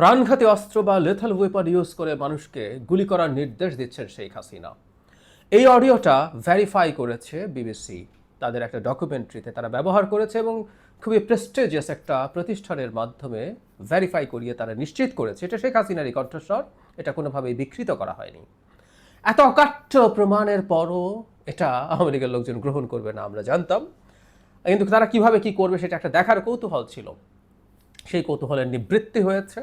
প্রাণঘাতী অস্ত্র বা লেথাল ওয়েপন ইউজ করে মানুষকে গুলি করার নির্দেশ দিচ্ছেন শেখ হাসিনা। এই অডিওটা ভ্যারিফাই করেছে বিবিসি তাদের একটা ডকুমেন্টারিতে তারা ব্যবহার করেছে এবং খুবই প্রেস্টেজিয়াস একটা প্রতিষ্ঠানের মাধ্যমে ভেরিফাই করিয়ে তারা নিশ্চিত করেছে। এটা শেখ হাসিনারই কণ্ঠস্বর, এটা কোনোভাবেই বিকৃত করা হয়নি। এত অকাট্য প্রমাণের পরও এটা আওয়ামী লীগের লোকজন গ্রহণ করবে না, আমরা জানতাম। কিন্তু তারা কীভাবে কি করবে সেটা একটা দেখার কৌতূহল ছিল। সেই কৌতূহলের নিবৃত্তি হয়েছে।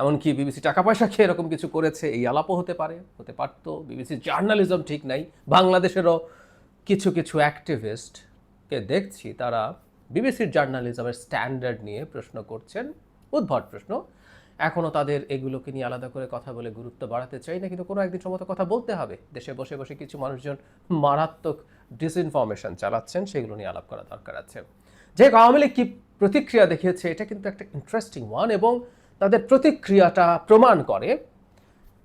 এমনকি বিবিসি টাকা পয়সা খেয়ে এরকম কিছু করেছে, এই আলাপও হতে পারে, হতে পারতো। বিবিসির জার্নালিজম ঠিক নাই। বাংলাদেশেরও কিছু কিছু অ্যাক্টিভিস্টকে দেখছি, তারা বিবিসির জার্নালিজমের স্ট্যান্ডার্ড নিয়ে প্রশ্ন করছেন। উদ্ভট প্রশ্ন। এখনও তাদের এগুলোকে নিয়ে আলাদা করে কথা বলে গুরুত্ব বাড়াতে চাই না, কিন্তু কোনো একদিন সম্মত কথা বলতে হবে। দেশে বসে বসে কিছু মানুষজন মারাত্মক ডিসইনফরমেশন চালাচ্ছেন, সেগুলো নিয়ে আলাপ করা দরকার আছে। যে আওয়ামী লীগ কী প্রতিক্রিয়া দেখিয়েছে, এটা কিন্তু একটা ইন্টারেস্টিং ওয়ান এবং তাদের প্রতিক্রিয়াটা প্রমাণ করে।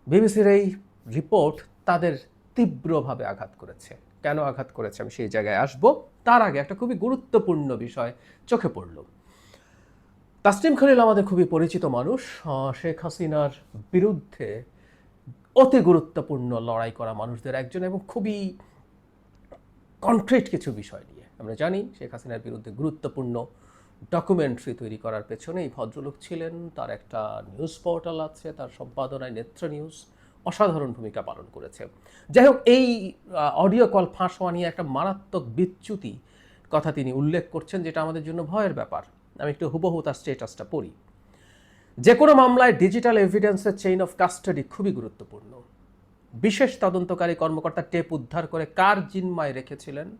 বিবিসির এই রিপোর্ট তাদের তীব্রভাবে আঘাত করেছে। কেন আঘাত করেছে আমি সেই জায়গায় আসব? তার আগে একটা খুবই গুরুত্বপূর্ণ বিষয় চোখে পড়ল। তাসলিম খলিল আমাদের খুবই পরিচিত মানুষ। শেখ হাসিনার বিরুদ্ধে অতি গুরুত্বপূর্ণ লড়াই করা মানুষদের একজন এবং খুবই কনক্রিট কিছু বিষয় নিয়ে। আমরা জানি শেখ হাসিনার বিরুদ্ধে গুরুত্বপূর্ণ ডকুমেন্টারি তৈরি করার পেছনে এই ভদ্রলোক ছিলেন। তার একটা নিউজ পোর্টাল আছে, তার সম্পাদনায় নেত্র নিউজ অসাধারণ ভূমিকা পালন করেছে। যাই হোক, এই অডিও কল ফাঁস হওয়া নিয়ে একটা মারাত্মক বিচ্যুতি কথা তিনি উল্লেখ করছেন, যেটা আমাদের জন্য ভয়ের ব্যাপার। আমি একটু হুবহু তার স্টেটাসটা পড়ি। যে কোনো মামলায় ডিজিটাল এভিডেন্সের চেইন অফ কাস্টাডি খুবই গুরুত্বপূর্ণ। বিশেষ তদন্তকারী কর্মকর্তা টেপ উদ্ধার করে কার জিনমায় রেখেছিলেন?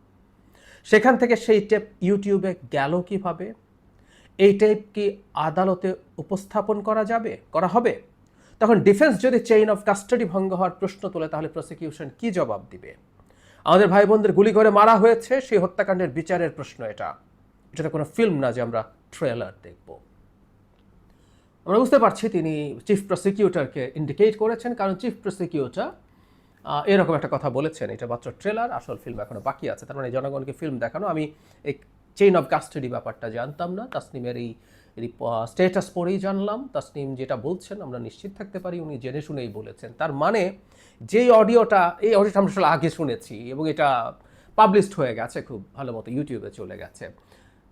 সেখান থেকে সেই টেপ ইউটিউবে গেল কীভাবে? এই টাইপ কি আদালতে উপস্থাপন করা যাবে? করা হবে? তখন ডিফেন্স যদি চেইন অফ কাস্টাডি ভঙ্গ হওয়ার প্রশ্ন তোলে, তাহলে প্রসিকিউশন কি জবাব দিবে? আমাদের ভাই বোনদের গুলি করে মারা হয়েছে, সেই হত্যাকাণ্ডের বিচারের প্রশ্ন এটা। এটা কোনো ফিল্ম না যে আমরা ট্রেলার দেখব। আমরা বুঝতে পারছি তিনি চিফ প্রসিকিউটরকে ইন্ডিকেট করেছেন, কারণ চিফ প্রসিকিউটর এরকম একটা কথা বলেছেন। এটা মাত্র ট্রেলার আসল ফিল্ম এখনও বাকি আছে। তার মানে জনগণকে ফিল্ম দেখানো। আমি এই চেইন অফ কাস্টাডি ব্যাপারটা জানতাম না। তাসনিমের এই স্টেটাস পড়েই জানলাম। তাসনিম যেটা বলছেন, আমরা নিশ্চিত থাকতে পারি, উনি জেনে শুনেই বলেছেন। তার মানে যেই অডিওটা, এই অডিওটা আমরা আসলে আগে শুনেছি এবং এটা পাবলিশড হয়ে গেছে খুব ভালো মতো ইউটিউবে চলে গেছে।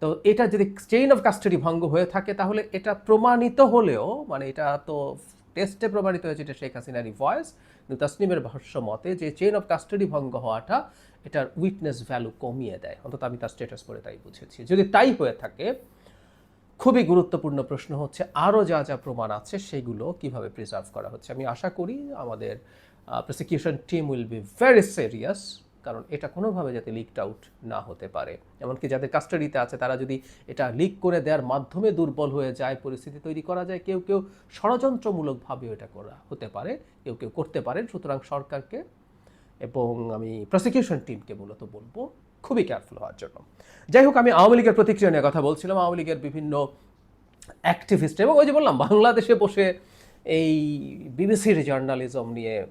তো এটা যদি চেইন অফ কাস্টাডি ভঙ্গ হয়ে থাকে, তাহলে এটা প্রমাণিত হলেও মানে এটা তো টেস্টে প্রমাণিত হয়েছে, এটা শেখ হাসিনারই ভয়েস কিন্তু তাসনিমের ভাষ্য মতে, যে চেইন অফ কাস্টাডি ভঙ্গ হওয়াটা এটার উইটনেস ভ্যালু কমিয়ে দেয়। অন্তত আমি তার স্ট্যাটাস পরে তাই বুঝেছি। যদি তাই হয়ে থাকে, খুবই গুরুত্বপূর্ণ প্রশ্ন হচ্ছে, আরও যা যা প্রমাণ আছে, সেগুলো কীভাবে প্রিজার্ভ করা হচ্ছে? আমি আশা করি আমাদের prosecution team will be very serious কারণ এটা কোনোভাবে যাতে লিকড আউট না হতে পারে। এমনকি যাদের কাস্টাডিতে আছে, তারা যদি এটা লিক করে দেওয়ার মাধ্যমে দুর্বল হয়ে যায়, পরিস্থিতি তৈরি করা যায়, কেউ কেউ ষড়যন্ত্রমূলকভাবেও এটা করা হতে পারে, কেউ কেউ করতে পারেন। সুতরাং সরকারকে এবং আমি প্রসিকিউশন টিমকে মূলত বলব, খুবই কেয়ারফুল হওয়ার জন্য। যাই হোক, আমি আওয়ামী লীগের প্রতিক্রিয়া নিয়ে কথা বলছিলাম। আওয়ামী লীগের বিভিন্ন অ্যাক্টিভিস্ট এবং ওই যে বললাম, বাংলাদেশে বসে এই বিবিসির জার্নালিজম নিয়ে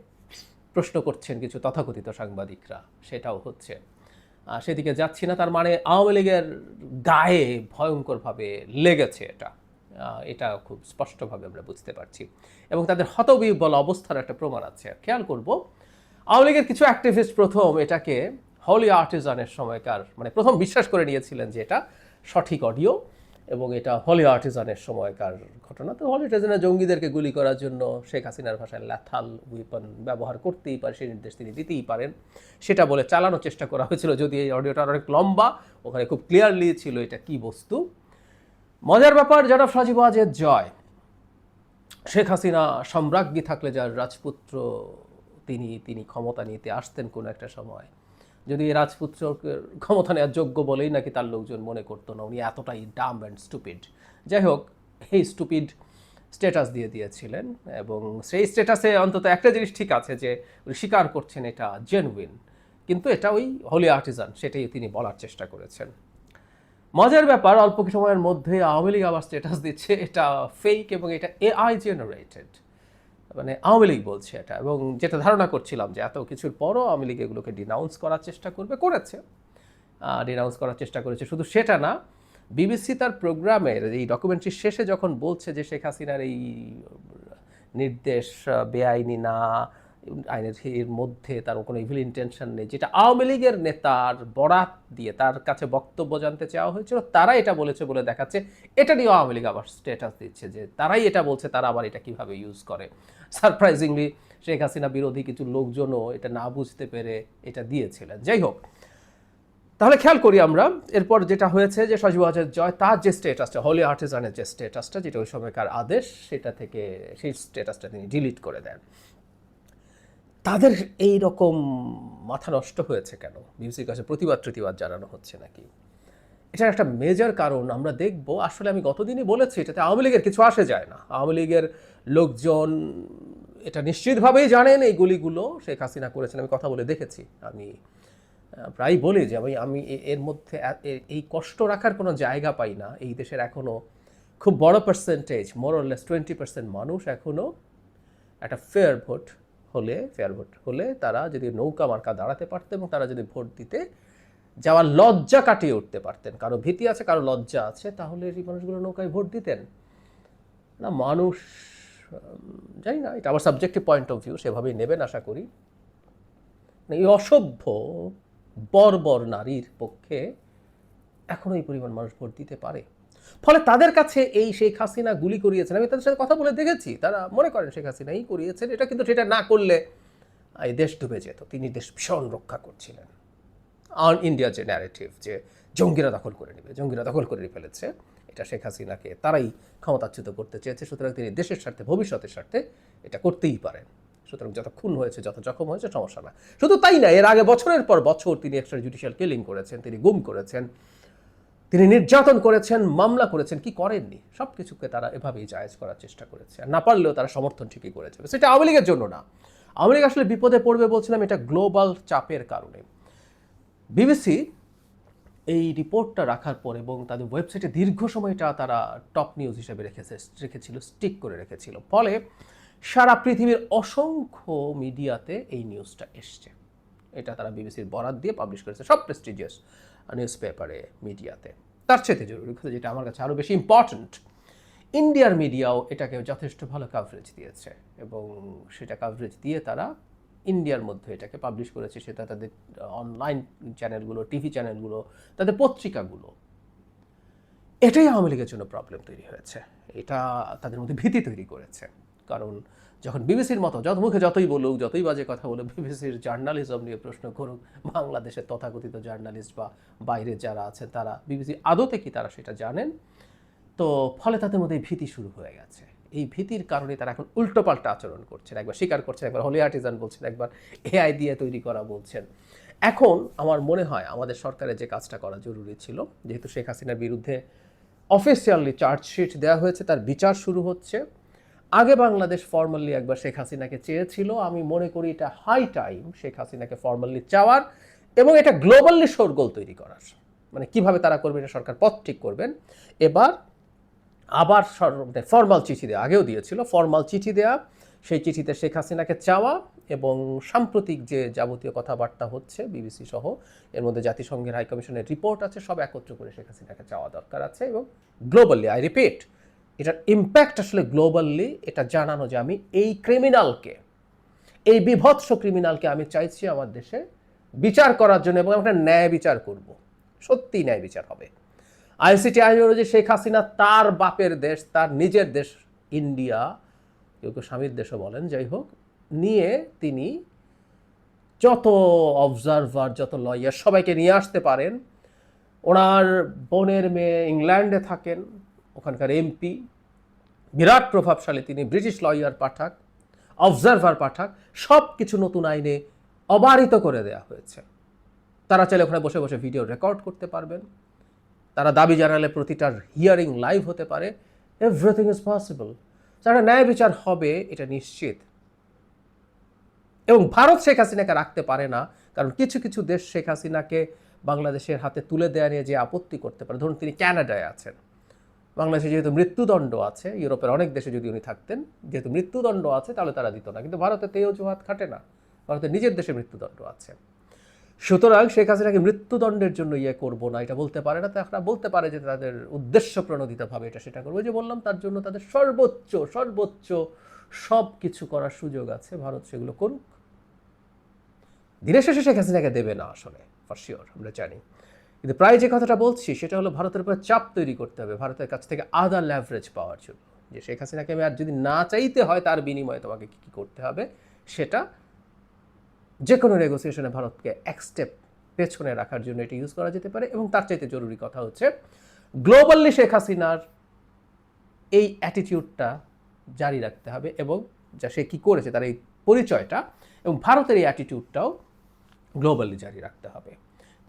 প্রশ্ন করছেন কিছু তথাকথিত সাংবাদিকরা, সেটাও হচ্ছে। সেদিকে যাচ্ছি না, তার মানে আওয়ামী লীগের গায়ে ভয়ঙ্করভাবে লেগেছে এটা। এটা খুব স্পষ্টভাবে আমরা বুঝতে পারছি। এবং তাদের হতবিহ্বল অবস্থার একটা প্রমাণ আছে। খেয়াল করব আওয়ামী লীগের কিছু অ্যাক্টিভিস্ট প্রথম এটাকে হলি আর্টিজানের সময়কার মানে প্রথম বিশ্বাস করে নিয়েছিলেন যে এটা সঠিক অডিও এবং এটা হলি আর্টিজানের সময়কার ঘটনা। তো হলি আর্টিজানের জঙ্গিদেরকে গুলি করার জন্য শেখ হাসিনার ভাষায় ল্যাথাল উইপন ব্যবহার করতেই পারে, সেই নির্দেশ তিনি দিতেই পারেন। সেটা বলে চালানোর চেষ্টা করা হয়েছিল, যদি এই অডিওটা অনেক লম্বা, ওখানে খুব ক্লিয়ারলি ছিল এটা কি বস্তু। মজার ব্যাপার যারা সাজিব আজের জয়। শেখ হাসিনা সম্রাজ্ঞী থাকলে যার রাজপুত্র তিনি তিনি ক্ষমতা নিতে আসতেন কোনো একটা সময়। যদি এই রাজপুত্রকে ক্ষমতা নেওয়ার যোগ্য বলেই নাকি তার লোকজন মনে করতো না, উনি এতটাই ডাম অ্যান্ড স্টুপিড যাই হোক, এই স্টুপিড স্ট্যাটাস দিয়ে দিয়েছিলেন এবং সেই স্ট্যাটাসে অন্তত একটা জিনিস ঠিক আছে যে, উনি স্বীকার করছেন এটা জেনুইন কিন্তু এটা ওই হোলি আর্টিজান সেটাই তিনি বলার চেষ্টা করেছেন। মজার ব্যাপার, অল্প সময়ের মধ্যে আওয়ামী লীগ আবার স্ট্যাটাস দিচ্ছে, এটা ফেক এবং এটা এআই জেনারেটেড মানে আওয়ামী লীগ বলছে এটা, এবং যেটা ধারণা করছিলাম যে এত কিছুর পরও আওয়ামী লীগ এগুলোকে ডিনাউন্স করার চেষ্টা করবে, করেছে। ডিনাউন্স করার চেষ্টা করেছে। শুধু সেটা না বিবিসি তার প্রোগ্রামের এই ডকুমেন্টারির শেষে যখন বলছে যে শেখ হাসিনার এই নির্দেশ বেআইনি না আইনের এর মধ্যে তার কোনো ইভিল ইন্টেনশন নেই। যেটা আওয়ামী লীগের নেতার বরাত দিয়ে তার কাছে বক্তব্য জানতে চাওয়া হয়েছিল তারা এটা বলেছে বলে দেখাচ্ছে। এটা নিয়ে আওয়ামী লীগ আবার স্ট্যাটাস দিচ্ছে যে তারাই এটা বলছে, তারা আবার এটা কীভাবে ইউজ করে। সারপ্রাইজিংলি শেখ হাসিনা বিরোধী কিছু লোকজনও এটা না বুঝতে পেরে এটা দিয়েছিলেন। যাই হোক, তাহলে খেয়াল করি আমরা, এরপর যেটা হয়েছে যে সজীব ওয়াজেদ জয়, তার যে স্টেটাসটা হোলি আর্টিজানের যে স্টেটাসটা যেটা ওই সময়কার আদেশ, সেটা থেকে সেই স্টেটাসটা তিনি ডিলিট করে দেন। তাদের এই রকম মাথা নষ্ট হয়েছে কেন? বিবিসির কাছে প্রতিবাদ প্রতিবাদ জানানো হচ্ছে নাকি? এটার একটা মেজর কারণ আমরা দেখব। আসলে আমি গতদিনই বলেছি, এটাতে আওয়ামী লীগের কিছু আসে যায় না। আওয়ামী লীগের লোকজন এটা নিশ্চিতভাবেই জানেন এই গুলিগুলো। শেখ হাসিনা করেছেন, আমি কথা বলে দেখেছি। আমি প্রায় বলি যে আমি আমি এর মধ্যে এই কষ্ট রাখার কোনো জায়গা পাই না। এই দেশের এখনও খুব বড় পার্সেন্টেজ মোরলেস টোয়েন্টি পার্সেন্ট মানুষ এখনও একটা ফেয়ার ভোট হলে ফেয়ার ভোট হলে তারা যদি নৌকা মার্কা দাঁড়াতে পারতেন এবং তারা যদি ভোট দিতে যাওয়ার লজ্জা কাটিয়ে উঠতে পারতেন, কারও ভীতি আছে, কারও লজ্জা আছে, তাহলে এই মানুষগুলো নৌকায় ভোট দিতেন। না, মানুষ জানি না, এটা আমার সাবজেক্টিভ পয়েন্ট অফ ভিউ সেভাবেই নেবেন আশা করি। মানে এই অসভ্য, বর্বর নারীর পক্ষে এখনও এই পরিমাণ মানুষ ভোট দিতে পারে। ফলে তাদের কাছে এই শেখ হাসিনা গুলি করিয়েছেন। আমি তাদের সাথে কথা বলে দেখেছি, তারা মনে করেন শেখ হাসিনাই করিয়েছেন, এটা কিন্তু সেটা না করলে এই দেশ ডুবে যেত। তিনি দেশ ভীষণ রক্ষা করছিলেন। অন ইন্ডিয়া যে ন্যারেটিভ যে জঙ্গিরা দখল করে নেবে, জঙ্গিরা দখল করে ফেলেছে, এটা শেখ হাসিনাকে তারাই ক্ষমতাচ্যুত করতে চেয়েছে, সুতরাং তিনি দেশের স্বার্থে, ভবিষ্যতের স্বার্থে এটা করতেই পারেন। সুতরাং যত খুন হয়েছে, যত জখম হয়েছে, সমস্যা না। শুধু তাই না, এর আগে বছরের পর বছর তিনি এক্সট্রা জুডিশিয়াল কিলিং করেছেন, তিনি গুম করেছেন। তিনি নির্যাতন করেছেন, মামলা করেছেন, কি করেননি? সব কিছুকে তারা এভাবেই জায়েজ করার চেষ্টা করেছে। আর না পারলেও তারা সমর্থন ঠিকই করেছে। সেটা আওয়ামী লীগের জন্য না। আওয়ামী লীগ আসলে বিপদে পড়বে বলছিলাম, এটা গ্লোবাল চাপের কারণে। বিবিসি এই রিপোর্টটা রাখার পর এবং তাদের ওয়েবসাইটে দীর্ঘ সময়টা তারা টপ নিউজ হিসেবে রেখেছে, রেখেছিল, স্টিক করে রেখেছিল। ফলে সারা পৃথিবীর অসংখ্য মিডিয়াতে এই নিউজটা এসছে। এটা তারা বিবিসির বরাত দিয়ে পাবলিশ করেছে। সব প্রেস্টিজিয়াস নিউজ পেপারে মিডিয়াতে তার চেয়ে জরুরি কথা যেটা আমার কাছে আরও বেশি ইম্পর্ট্যান্ট ইন্ডিয়ার মিডিয়াও এটাকে যথেষ্ট ভালো কাভারেজ দিয়েছে এবং সেটা কাভারেজ দিয়ে তারা ইন্ডিয়ার মধ্যে এটাকে পাবলিশ করেছে। সেটা তাদের অনলাইন চ্যানেলগুলো টিভি চ্যানেলগুলো তাদের পত্রিকাগুলো। এটাই আওয়ামী লীগের জন্য প্রবলেম তৈরি হয়েছে। এটা তাদের মধ্যে ভীতি তৈরি করেছে। কারণ যখন বিবিসির মতো যত মুখে যতই বলুক, যতই বাজে কথা বলুক, বিবিসির জার্নালিজম নিয়ে প্রশ্ন করুক, বাংলাদেশের তথাকথিত জার্নালিস্ট বা বাইরে যারা আছেন, তারা বিবিসি আদতে কি তারা সেটা জানেন? তো ফলে তাদের মধ্যে ভীতি শুরু হয়ে গেছে। এই ভীতির কারণে তারা এখন উল্টোপাল্টা আচরণ করছেন, একবার স্বীকার করছেন, একবার হোলি আর্টিজান বলছেন, একবার এআই দিয়ে তৈরি করা বলছেন। এখন আমার মনে হয় আমাদের সরকারের যে কাজটা করা জরুরি ছিল, যেহেতু শেখ হাসিনার বিরুদ্ধে অফিসিয়ালি চার্জশিট দেওয়া হয়েছে, তার বিচার শুরু হচ্ছে। আগে বাংলাদেশ ফর্মালি একবার শেখ হাসিনাকে চেয়েছিল। আমি মনে করি এটা হাই টাইম শেখ হাসিনাকে ফর্মালি চাওয়ার এবং এটা গ্লোবালি শোরগোল তৈরি করার। মানে কীভাবে তারা করবে এটা সরকার পথ ঠিক করবেন। এবার আবার ফর্মাল চিঠি দেওয়া আগেও দিয়েছিল ফর্মাল চিঠি দেওয়া সেই চিঠিতে শেখ হাসিনাকে চাওয়া এবং সাম্প্রতিক যে যাবতীয় কথাবার্তা হচ্ছে, বিবিসি সহ, এর মধ্যে জাতিসংঘের হাইকমিশনের রিপোর্ট আছে, সব একত্র করে শেখ হাসিনাকে চাওয়া দরকার আছে এবং গ্লোবালি আই রিপিট এটার ইম্প্যাক্ট আসলে গ্লোবালি এটা জানানো যে আমি এই ক্রিমিনালকে এই বিভৎস ক্রিমিনালকে আমি চাইছি আমার দেশে বিচার করার জন্য এবং আমরা ন্যায় বিচার করব। সত্যি ন্যায় বিচার হবে। আইসিটি আইডিওলজি শেখ হাসিনা তার বাপের দেশ, তার নিজের দেশ ইন্ডিয়া, কেউ কেউ স্বামীর দেশও বলেন, যাই হোক, নিয়ে তিনি যত অবজারভার যত লয়ার সবাইকে নিয়ে আসতে পারেন। ওনার বোনের মেয়ে ইংল্যান্ডে থাকেন। ওখানকার এমপি বিরাট প্রভাবশালী তিনি, ব্রিটিশ লয়ার পাঠাক অবজারভার পাঠাক সব কিছু নতুন আইনে অবারিত করে দেয়া হয়েছে। তারা চাইলে ওখানে বসে বসে ভিডিও রেকর্ড করতে পারবেন। তারা দাবি জানালে প্রতিটার হিয়ারিং লাইভ হতে পারে। এভরিথিং ইজ পসিবল যারা ন্যায় বিচার হবে, এটা নিশ্চিত। এবং ভারত শেখ হাসিনাকে রাখতে পারে না, কারণ কিছু কিছু দেশ শেখ হাসিনাকে বাংলাদেশের হাতে তুলে দেওয়া নিয়ে যে আপত্তি করতে পারে। ধরুন তিনি ক্যানাডায় আছেন। বাংলাদেশে যেহেতু মৃত্যুদণ্ড আছে, ইউরোপের অনেক দেশে যদি উনি থাকতেন, যেহেতু মৃত্যুদণ্ড আছে, তাহলে তারা দিত না। কিন্তু ভারতে তো এই অজুহাত খাটে না। ভারতের নিজের দেশে মৃত্যুদণ্ড আছে। সুতরাং শেখ হাসিনাকে মৃত্যুদণ্ডের জন্য ইয়ে করব না, এটা বলতে পারে না তারা বলতে পারে যে তাদের উদ্দেশ্য প্রণোদিতভাবে এটা সেটা করব। যে বললাম, তার জন্য তাদের সর্বোচ্চ সর্বোচ্চ সব কিছু করার সুযোগ আছে, ভারত সেগুলো করুক। দিনের শেষে শেখ হাসিনাকে দেবে না আসলে ফর শিওর আমরা জানি। কিন্তু প্রায় যে কথাটা বলছি, সেটা হলো ভারতের উপর চাপ তৈরি করতে হবে। ভারতের কাছ থেকে আদার ল্যাভারেজ পাওয়ার জন্য। যে শেখ হাসিনাকে আমি আর যদি না চাইতে হয়, তার বিনিময়ে তোমাকে কী কী করতে হবে? সেটা যে কোনো নেগোসিয়েশনে ভারতকে এক স্টেপ পেছনে রাখার জন্য এটি ইউজ করা যেতে পারে। এবং তার চাইতে জরুরি কথা হচ্ছে গ্লোবালি শেখ হাসিনার এই অ্যাটিটিউডটা জারি রাখতে হবে এবং যা সে কী করেছে, তার এই পরিচয়টা এবং ভারতের এই অ্যাটিটিউডটাও গ্লোবালি জারি রাখতে হবে।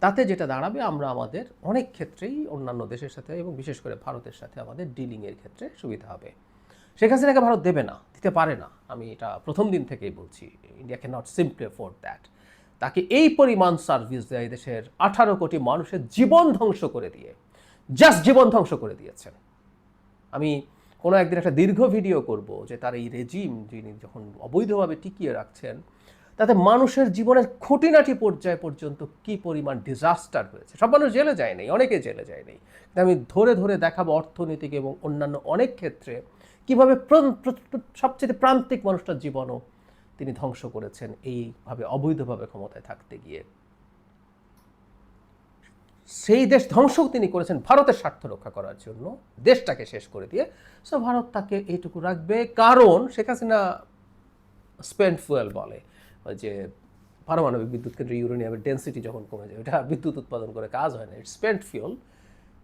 তাতে যেটা দাঁড়াবে, আমরা আমাদের অনেক ক্ষেত্রেই অন্যান্য দেশের সাথে এবং বিশেষ করে ভারতের সাথে আমাদের ডিলিংয়ের ক্ষেত্রে সুবিধা হবে। শেখ হাসিনাকে ভারত দেবে না, দিতে পারে না। আমি এটা প্রথম দিন থেকেই বলছি India can not simply for that তাকে এই পরিমাণ সার্ভিস দেয় দেশের আঠারো কোটি মানুষের জীবন ধ্বংস করে দিয়ে জাস্ট জীবন ধ্বংস করে দিয়েছেন। আমি কোনো একদিন একটা দীর্ঘ ভিডিও করব যে তার এই রেজিম যিনি যখন অবৈধভাবে টিকিয়ে রাখছেন তাতে মানুষের জীবনের খুঁটিনাটি পর্যায় পর্যন্ত কি পরিমাণ ডিজাস্টার হয়েছে? সব মানুষ জেলে যায়নি অনেকে জেলে যায়নি কিন্তু আমি ধরে ধরে দেখাবো অর্থনৈতিক এবং অন্যান্য অনেক ক্ষেত্রে কীভাবে সবচেয়ে প্রান্তিক মানুষটার জীবনও তিনি ধ্বংস করেছেন এইভাবে অবৈধভাবে ক্ষমতায় থাকতে গিয়ে। সেই দেশ ধ্বংসও তিনি করেছেন ভারতের স্বার্থ রক্ষা করার জন্য। দেশটাকে শেষ করে দিয়ে। সো ভারত তাকে এইটুকু রাখবে। কারণ শেখ হাসিনা স্পেন্ড ফুয়েল বলে। যে পারমাণবিক বিদ্যুৎ কেন্দ্রে ইউরেনিয়ামের ডেন্সিটি যখন কমে যায়, ওটা বিদ্যুৎ উৎপাদন করে কাজ হয় না ইটস স্পেন্ড ফিউল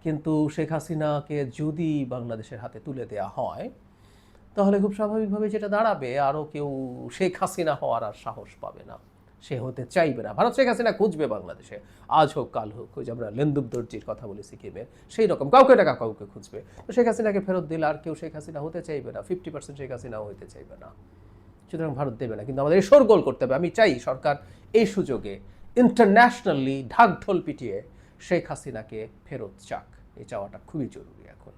কিন্তু শেখ হাসিনাকে যদি বাংলাদেশের হাতে তুলে দেওয়া হয়, তাহলে খুব স্বাভাবিকভাবে যেটা দাঁড়াবে আরও কেউ শেখ হাসিনা হওয়ার আর সাহস পাবে না। সে হতে চাইবে না। ভারত শেখ হাসিনা খুঁজবে বাংলাদেশে। আজ হোক, কাল হোক, ওই যে আমরা লেন্দুব দর্জির কথা বলি সিকিমের সেই রকম কাউকে টাকা কাউকে খুঁজবে। তো শেখ হাসিনাকে ফেরত দিলে আর কেউ শেখ হাসিনা হতে চাইবে না ফিফটি পার্সেন্ট শেখ হাসিনাও হতে চাইবে না। সুতরাং ভারত দেবে না। কিন্তু আমাদের এই শোরগোল করতে হবে। আমি চাই সরকার এই সুযোগে ইন্টারন্যাশনালি ঢাকঢোল পিটিয়ে শেখ হাসিনাকে ফেরত চাক। এই চাওয়াটা খুবই জরুরি এখন।